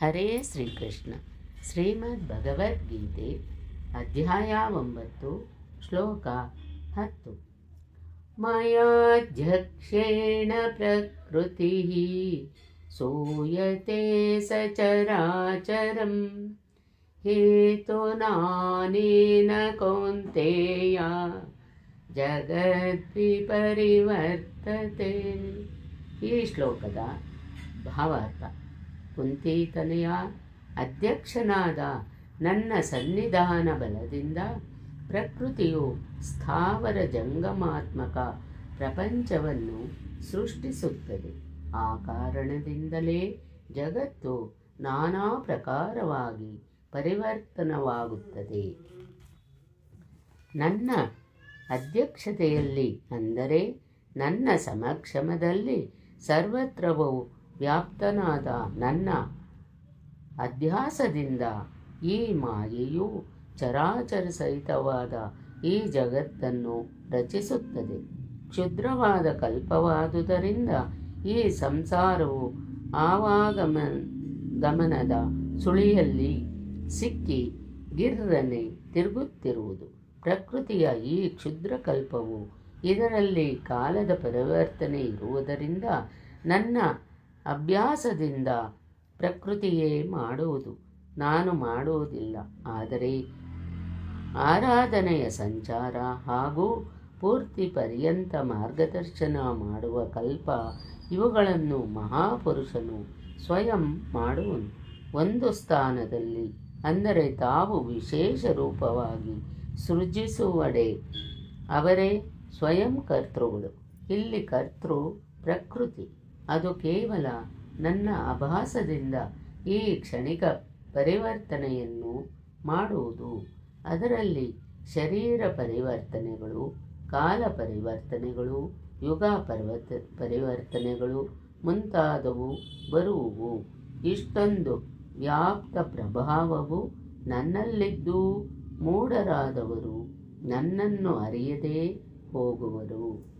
ಹರೇ ಶ್ರೀಕೃಷ್ಣ. ಶ್ರೀಮದ್ ಭಗವದ್ಗೀತೆ, ಅಧ್ಯಾಯ ಒಂಬತ್ತು, ಶ್ಲೋಕ ಹತ್ತು. ಮಯಾಧ್ಯಕ್ಷೇಣ ಪ್ರಕೃತಿ ಸೂಯತೆ ಸಚರಾಚರಂ. ಹೇತುನಾನೇನ ಕೌಂತೆಯ? ಜಗದ್ವಿಪರಿವರ್ತತೆ. ಈ ಶ್ಲೋಕದ ಭಾವಾರ್ಥ. ಕುಂತಿತನೆಯ ಅಧ್ಯಕ್ಷನಾದ ನನ್ನ ಸನ್ನಿಧಾನ ಬಲದಿಂದ ಪ್ರಕೃತಿಯು ಸ್ಥಾವರ ಜಂಗಮಾತ್ಮಕ ಪ್ರಪಂಚವನ್ನು ಸೃಷ್ಟಿಸುತ್ತದೆ. ಆ ಕಾರಣದಿಂದಲೇ ಜಗತ್ತು ನಾನಾ ಪ್ರಕಾರವಾಗಿ ಪರಿವರ್ತನವಾಗುತ್ತದೆ. ನನ್ನ ಅಧ್ಯಕ್ಷತೆಯಲ್ಲಿ ಅಂದರೆ ನನ್ನ ಸಮಕ್ಷಮದಲ್ಲಿ ಸರ್ವತ್ರವೂ ವ್ಯಾಪ್ತನಾದ ನನ್ನ ಅಧ್ಯಾಸದಿಂದ ಈ ಮಾಯೆಯು ಚರಾಚರ ಸಹಿತವಾದ ಈ ಜಗತ್ತನ್ನು ರಚಿಸುತ್ತದೆ. ಕ್ಷುದ್ರವಾದ ಕಲ್ಪವಾದುದರಿಂದ ಈ ಸಂಸಾರವು ಆವಾಗಮ, ಗಮನದ ಸುಳಿಯಲ್ಲಿ ಸಿಕ್ಕಿ ಗಿರ್ರನೆ ತಿರುಗುತ್ತಿರುವುದು. ಪ್ರಕೃತಿಯ ಈ ಕ್ಷುದ್ರ ಕಲ್ಪವು ಇದರಲ್ಲಿ ಕಾಲದ ಪರಿವರ್ತನೆ ಇರುವುದರಿಂದ ನನ್ನ ಅಭ್ಯಾಸದಿಂದ ಪ್ರಕೃತಿಯೇ ಮಾಡುವುದು. ನಾನು ಮಾಡುವುದಿಲ್ಲ, ಆದರೆ ಆರಾಧನೆಯ ಸಂಚಾರ ಹಾಗೂ ಪೂರ್ತಿ ಪರ್ಯಂತ ಮಾರ್ಗದರ್ಶನ ಮಾಡುವ ಕಲ್ಪ ಇವುಗಳನ್ನು ಮಹಾಪುರುಷನು ಸ್ವಯಂ ಮಾಡುವನು. ಒಂದು ಸ್ಥಾನದಲ್ಲಿ, ಅಂದರೆ ತಾವು ವಿಶೇಷ ರೂಪವಾಗಿ ಸೃಜಿಸುವಡೆ, ಅವರೇ ಸ್ವಯಂ ಕರ್ತೃಗಳು. ಇಲ್ಲಿ ಕರ್ತೃ ಪ್ರಕೃತಿ. ಅದು ಕೇವಲ ನನ್ನ ಅಭಾಸದಿಂದ ಈ ಕ್ಷಣಿಕ ಪರಿವರ್ತನೆಯನ್ನು ಮಾಡುವುದು. ಅದರಲ್ಲಿ ಶರೀರ ಪರಿವರ್ತನೆಗಳು, ಕಾಲ ಪರಿವರ್ತನೆಗಳು, ಯುಗ ಪರ್ವತ ಪರಿವರ್ತನೆಗಳು ಮುಂತಾದವು ಬರುವುವು. ಇಷ್ಟೊಂದು ವ್ಯಾಪ್ತ ಪ್ರಭಾವವು ನನ್ನಲ್ಲಿದ್ದು ಮೂಢರಾದವರು ನನ್ನನ್ನು ಅರಿಯದೇ ಹೋಗುವರು.